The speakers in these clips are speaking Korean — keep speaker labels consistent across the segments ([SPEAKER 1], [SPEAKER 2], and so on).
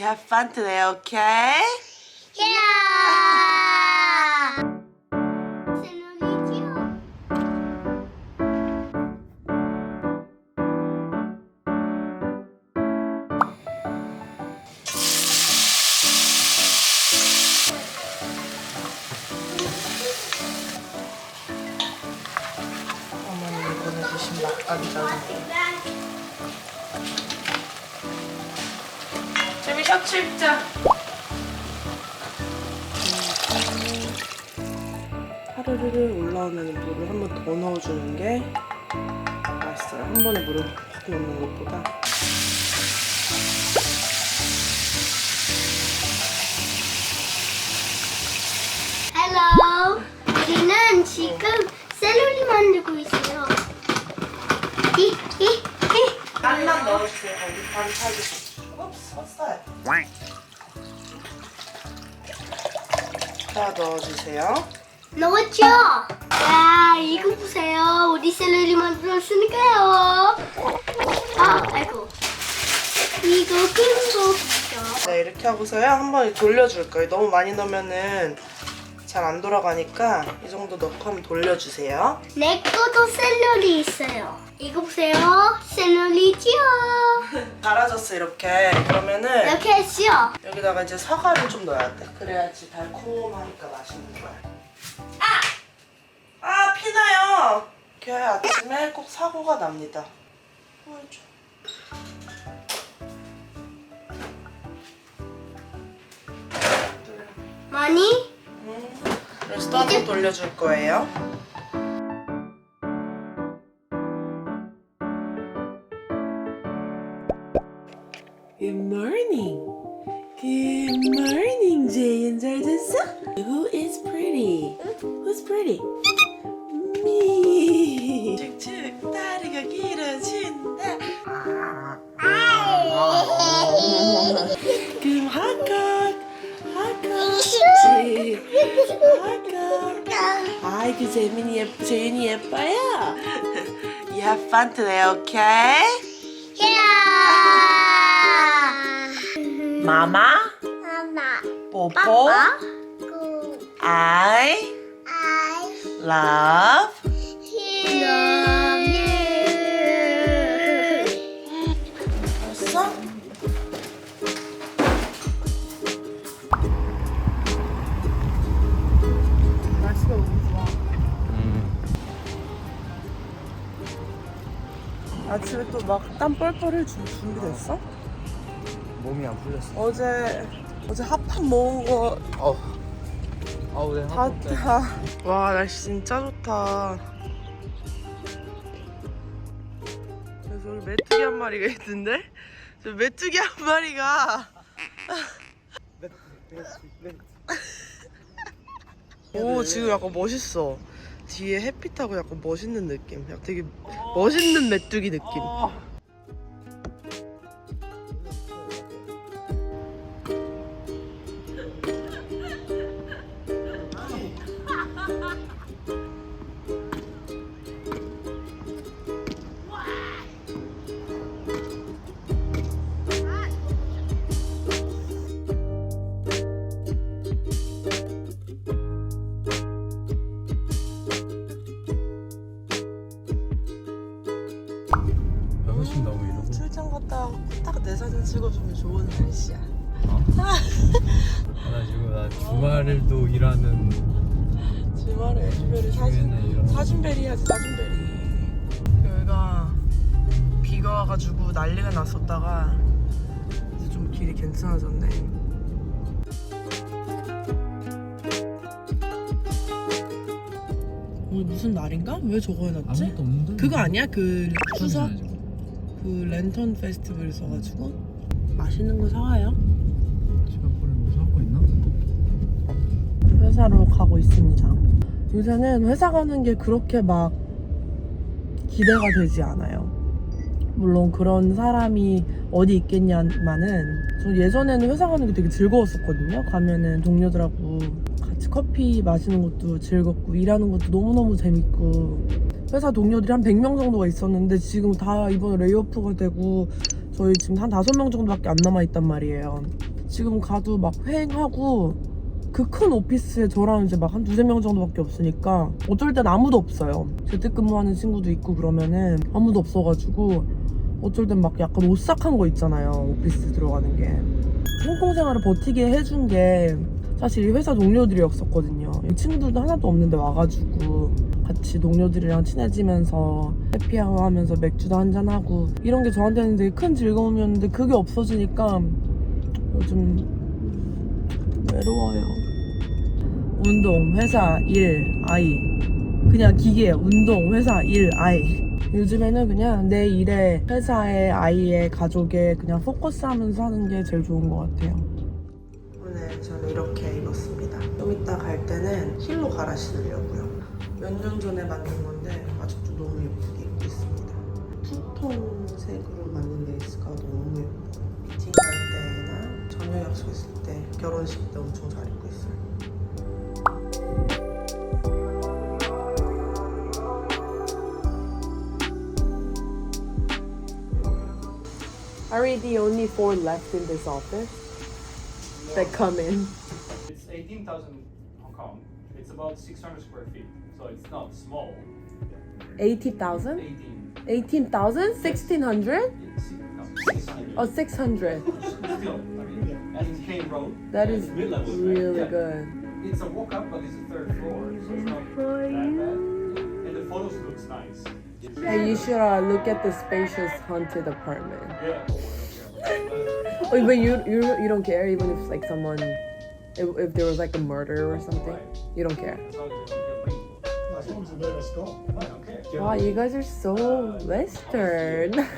[SPEAKER 1] You have fun today, okay?
[SPEAKER 2] Yeah!
[SPEAKER 1] 셔츠 입자. 하루를 올라오면 물을 한 번 더 넣어주는 게 맛있어요. 한 번에 물을 확 넣는 것보다.
[SPEAKER 2] Hello. 우리는 지금 샐러리 만들고 있어요. 히, 히, 히.
[SPEAKER 1] 깐만 넣어주세요. 반차기. 다 넣어주세요.
[SPEAKER 2] 넣었죠? 야, 이거 보세요. 우리 샐러리 만들었으니까요. 아, 아이고. 이거 끓고 있죠.
[SPEAKER 1] 네, 이렇게 하고서요. 한번 돌려줄 거예요. 너무 많이 넣으면은 잘 안 돌아가니까 이 정도 넣고 한번 돌려주세요.
[SPEAKER 2] 내 거도 샐러리 있어요. 이거 보세요. 샐러리지요.
[SPEAKER 1] 갈아졌어, 이렇게. 그러면은
[SPEAKER 2] 이렇게 했죠?
[SPEAKER 1] 여기다가 이제 사과를 좀 넣어야 돼. 그래야지 달콤하니까 맛있는 거야. 아! 아, 피나요! 이렇게 아침에 꼭 사고가 납니다. 보여줘.
[SPEAKER 2] 많이?
[SPEAKER 1] 음, 그래서 번 돌려줄 거예요. Good morning. Good morning, Jay. 잘 잤어? Who is pretty? Who's pretty? Me. 쭉쭉 다리가 길어진다. 그럼 하각, 하각, 지, 하각. 아이고 재민이 예뻐, 재윤이 예뻐요. You have fun today, okay? 마마,
[SPEAKER 2] 엄마,
[SPEAKER 1] 뽀뽀,
[SPEAKER 2] 아빠, 구,
[SPEAKER 1] I
[SPEAKER 2] I
[SPEAKER 1] love.
[SPEAKER 2] love you.
[SPEAKER 1] 됐어? 날씨가 너무 좋아. 아침에 또 막 땀 뻘뻘 흘 준- 준비됐어?
[SPEAKER 3] 몸이 안 풀렸어.
[SPEAKER 1] 어제 어제 핫팟 먹은 거
[SPEAKER 3] 어. 아우 내
[SPEAKER 1] 다. 다. 와 날씨 진짜 좋다. 그래서 여기 메뚜기 한 마리가 있는데 저 메뚜기 한 마리가 오 지금 약간 멋있어. 뒤에 햇빛하고 약간 멋있는 느낌. 약간 되게 멋있는 메뚜기 느낌.
[SPEAKER 3] 여
[SPEAKER 1] 찍어주면 좋은 날씨야.
[SPEAKER 3] 아, 나 지금 나 주말에도 일하는
[SPEAKER 1] 주말에 사진
[SPEAKER 3] 주변에 이런.
[SPEAKER 1] 사진베리 해야지 사진베리 여기가 비가 와가지고 난리가 났었다가 이제 좀 길이 괜찮아졌네 오늘 무슨 날인가? 왜 저거 해놨지? 그거 아니야? 그? 추석? 그 랜턴 페스티벌 있어가지고 맛있는 거 사와요
[SPEAKER 3] 거를 뭐 사고 있나?
[SPEAKER 1] 회사로 가고 있습니다. 요새는 회사 가는 게 그렇게 막 기대가 되지 않아요. 물론 그런 사람이 어디 있겠냐마는 저 예전에는 회사 가는 게 되게 즐거웠었거든요. 가면은 동료들하고 같이 커피 마시는 것도 즐겁고 일하는 것도 너무너무 재밌고 회사 동료들이 한 100명 정도가 있었는데 지금 다 이번에 레이오프가 되고 저희 지금 한 다섯 명 정도밖에 안 남아 있단 말이에요. 지금 가도 막 회행하고 그 큰 오피스에 저랑 이제 막 한 두세 명 정도밖에 없으니까 어쩔 땐 아무도 없어요. 재택근무하는 친구도 있고 그러면은 아무도 없어가지고 어쩔 땐 막 약간 오싹한 거 있잖아요. 오피스 들어가는 게. 홍콩 생활을 버티게 해준 게 사실 이 회사 동료들이었었거든요. 이 친구들도 하나도 없는데 와가지고 같이 동료들이랑 친해지면서 해피하고 하면서 맥주도 한잔하고 이런 게 저한테는 되게 큰 즐거움이었는데 그게 없어지니까 요즘 외로워요. 운동, 회사, 일, 아이. 그냥 기계예요. 운동, 회사, 일, 아이. 요즘에는 그냥 내 일에, 회사에, 아이에, 가족에 그냥 포커스하면서 하는 게 제일 좋은 것 같아요. 오늘 저는 이렇게 입었습니다. 좀 이따 갈 때는 힐로 갈아 신으려고요. 몇 년 전에 만든 건데 아직도 너무 예쁘게 입고 있습니다. 투톤 색으로 만든 레이스가 너무 예뻐요. 미팅 갈 때나 저녁 약속 있을 때, 결혼식 때 엄청 잘 입고 있어요. Are we the only four left in this office that come in?
[SPEAKER 4] It's 18,000 Hong Kong. It's about 600 square feet, so it's not small.
[SPEAKER 1] 80,000?
[SPEAKER 4] 18.
[SPEAKER 1] 18,000? 1,600?
[SPEAKER 4] It's, no, 600.
[SPEAKER 1] Oh, 600.
[SPEAKER 4] Still, I mean, and it's Kane Road.
[SPEAKER 1] That is
[SPEAKER 4] Mid-level, right?
[SPEAKER 1] really
[SPEAKER 4] Yeah.
[SPEAKER 1] good.
[SPEAKER 4] It's a walk up, but it's a third floor, so it's not that bad. And the photos looks nice.
[SPEAKER 1] Hey, you should uh, look at the spacious haunted apartment.
[SPEAKER 4] Yeah.
[SPEAKER 1] Oh, but you, you you don't care even if like someone if, if there was like a murder or something you don't care.
[SPEAKER 4] Long Let's go. Come on, you
[SPEAKER 1] Oh, you guys are so Western.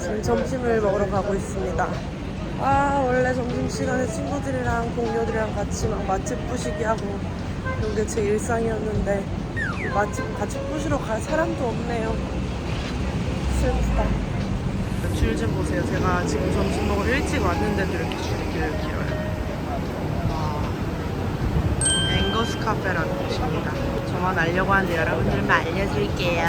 [SPEAKER 1] 지금 점심을 먹으러 가고 있습니다. 아 원래 점심시간에 친구들이랑 동료들이랑 같이 막 맛집 부시기 하고 이런 게제 일상이었는데 맛집 같이 부시러 갈 사람도 없네요. 슬프다. 줄 좀 보세요. 제가 지금 점심 먹으러 일찍 왔는데도 이렇게 줄이 길- 길어요. 와. 앵거스 카페라는 곳입니다. 저만 알려고 하는데 여러분들만 알려드릴게요.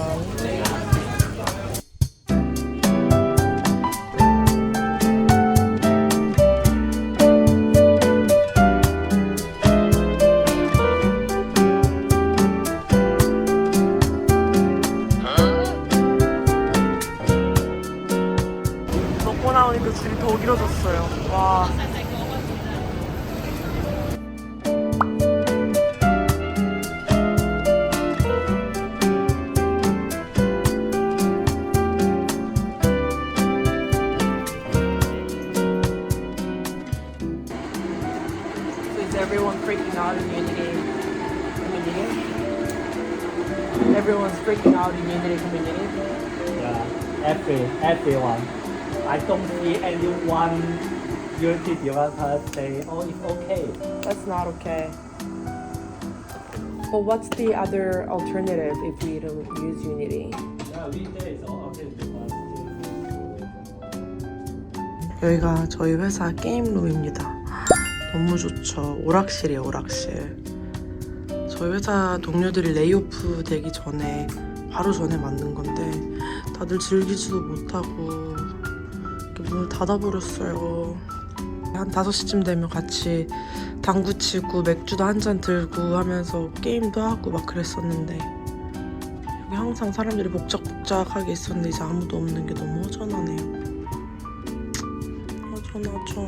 [SPEAKER 1] Unity community.
[SPEAKER 5] Yeah, every everyone. I don't see anyone Unity developer say, oh, it's okay.
[SPEAKER 1] That's not okay. But what's the other alternative if we don't use Unity?
[SPEAKER 5] Yeah, we say it's all okay because
[SPEAKER 1] 여기가 저희 회사 게임룸입니다. 너무 좋죠. 오락실이에요, 오락실. 저희 회사 동료들이 레이오프 되기 전에 바로 전에 만든 건데 다들 즐기지도 못하고 문을 닫아버렸어요. 한 5시쯤 되면 같이 당구 치고 맥주도 한 잔 들고 하면서 게임도 하고 막 그랬었는데 여기 항상 사람들이 복작복작하게 있었는데 이제 아무도 없는 게 너무 허전하네요. 허전하죠.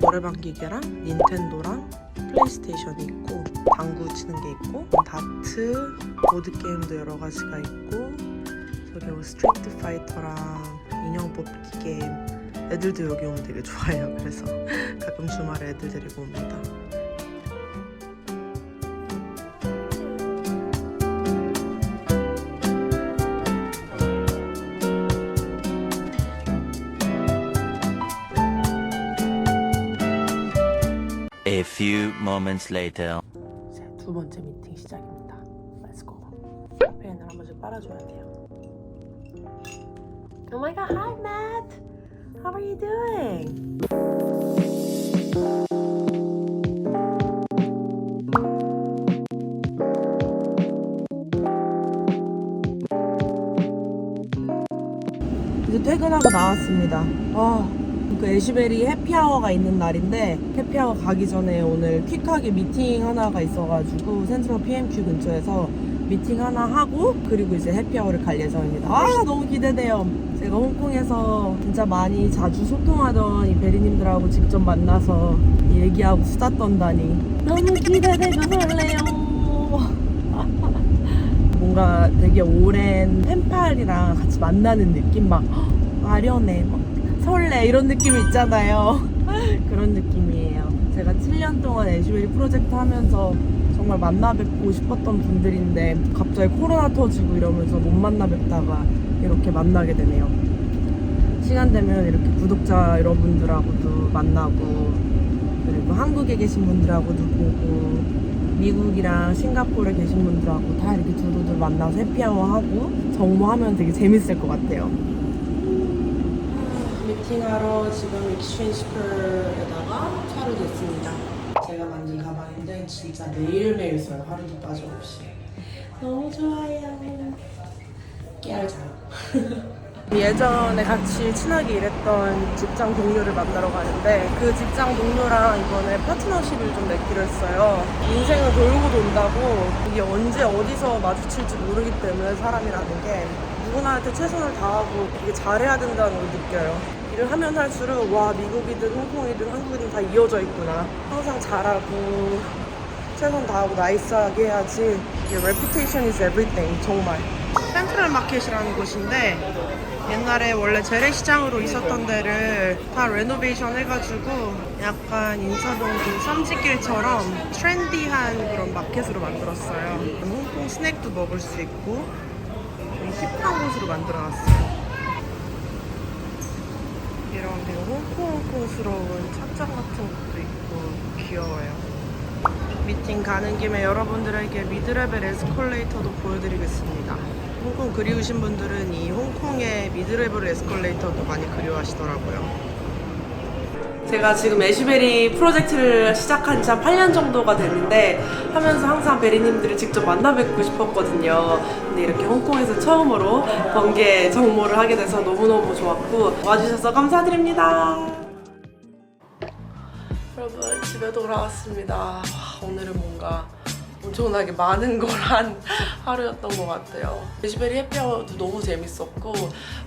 [SPEAKER 1] 노래방 기계랑 닌텐도랑 플레이스테이션이 있고 당구 치는 게 있고 다트 보드 게임도 여러 가지가 있고 저기 뭐 스트리트 파이터랑 인형 뽑기 게임 애들도 여기 오면 되게 좋아해요. 그래서 가끔 주말에 애들 데리고 옵니다.
[SPEAKER 6] A few moments later.
[SPEAKER 1] 번째 미팅 시작입니다. Let's go. 펜을 한 번씩 빨아줘야 돼요. Oh my god, hi Matt. How are you doing? 퇴근하고 나왔습니다. 와, 그 애쉬베리 해피아워가 있는 날인데 해피아워 가기 전에 오늘 퀵하게 미팅 하나가 있어가지고 센트럴 PMQ 근처에서 미팅 하나 하고 그리고 이제 해피아워를 갈 예정입니다. 아 너무 기대돼요. 제가 홍콩에서 진짜 많이 자주 소통하던 이 베리님들하고 직접 만나서 얘기하고 수다 떤다니 너무 기대되고 설레요. 뭔가 되게 오랜 팬팔이랑 같이 만나는 느낌 막 아련해 막 설레 이런 느낌 있잖아요. 그런 느낌이에요. 제가 7년 동안 애쉬베리 프로젝트 하면서 정말 만나 뵙고 싶었던 분들인데 갑자기 코로나 터지고 이러면서 못 만나 뵙다가 이렇게 만나게 되네요. 시간 되면 이렇게 구독자 여러분들하고도 만나고 그리고 한국에 계신 분들하고도 보고 미국이랑 싱가포르에 계신 분들하고 다 이렇게 두루두루 만나서 해피아워 하고 정모하면 되게 재밌을 것 같아요. 미팅하러 지금 익스체인지표에다가 차를 댔습니다. 제가 만든 가방인데 진짜 매일매일 써요. 하루도 빠짐없이. 너무 좋아요. 깨알 잘. 예전에 같이 친하게 일했던 직장 동료를 만나러 가는데 그 직장 동료랑 이번에 파트너십을 좀 맺기로 했어요. 인생은 돌고 돈다고 이게 언제 어디서 마주칠지 모르기 때문에 사람이라는 게 누구나한테 최선을 다하고 되게 잘해야 된다는 걸 느껴요. 일을 하면 할수록 와 미국이든 홍콩이든 한국이든 다 이어져 있구나. 항상 잘하고 최선 다하고 나이스하게 해야지. Reputation is everything 정말. 센트럴 마켓이라는 곳인데 옛날에 원래 재래시장으로 있었던 데를 다 레노베이션 해가지고 약간 인사동 그 삼지길처럼 트렌디한 그런 마켓으로 만들었어요. 홍콩 스낵도 먹을 수 있고 좀 힙한 곳으로 만들어놨어요 이런 되게 홍콩홍콩스러운 찻잔 같은 것도 있고 귀여워요 미팅 가는 김에 여러분들에게 미드레벨 에스컬레이터도 보여드리겠습니다. 홍콩 그리우신 분들은 이 홍콩의 미드레벨 에스컬레이터도 많이 그리워하시더라고요. 제가 지금 애쉬베리 프로젝트를 시작한 지 한 8년 정도가 됐는데 하면서 항상 베리님들을 직접 만나 뵙고 싶었거든요. 근데 이렇게 홍콩에서 처음으로 번개 정모를 하게 돼서 너무너무 좋았고 와주셔서 감사드립니다. 여러분 집에 돌아왔습니다. 와, 오늘은 뭔가 엄청나게 많은 걸한 하루였던 것 같아요. 베시베리 해피아워도 너무 재밌었고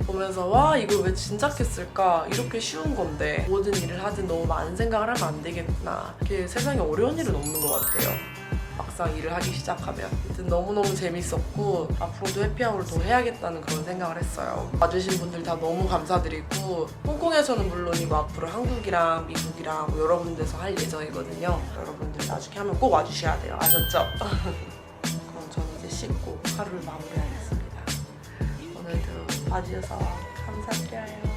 [SPEAKER 1] 보면서 와 이걸 왜 진작했을까 이렇게 쉬운 건데 모든 일을 하든 너무 많은 생각을 하면 안 되겠구나 이렇게 세상에 어려운 일은 없는 것 같아요. 막상 일을 하기 시작하면 너무너무 재밌었고 앞으로도 해피아워를 더 해야겠다는 그런 생각을 했어요 와주신 분들 다 너무 감사드리고 홍콩에서는 물론이고 앞으로 한국이랑 미국이랑 뭐 여러 군데서 할 예정이거든요 여러분들 나중에 하면 꼭 와주셔야 돼요 아셨죠? 이제 씻고 하루를 마무리하겠습니다. 오늘도 봐주셔서 감사드려요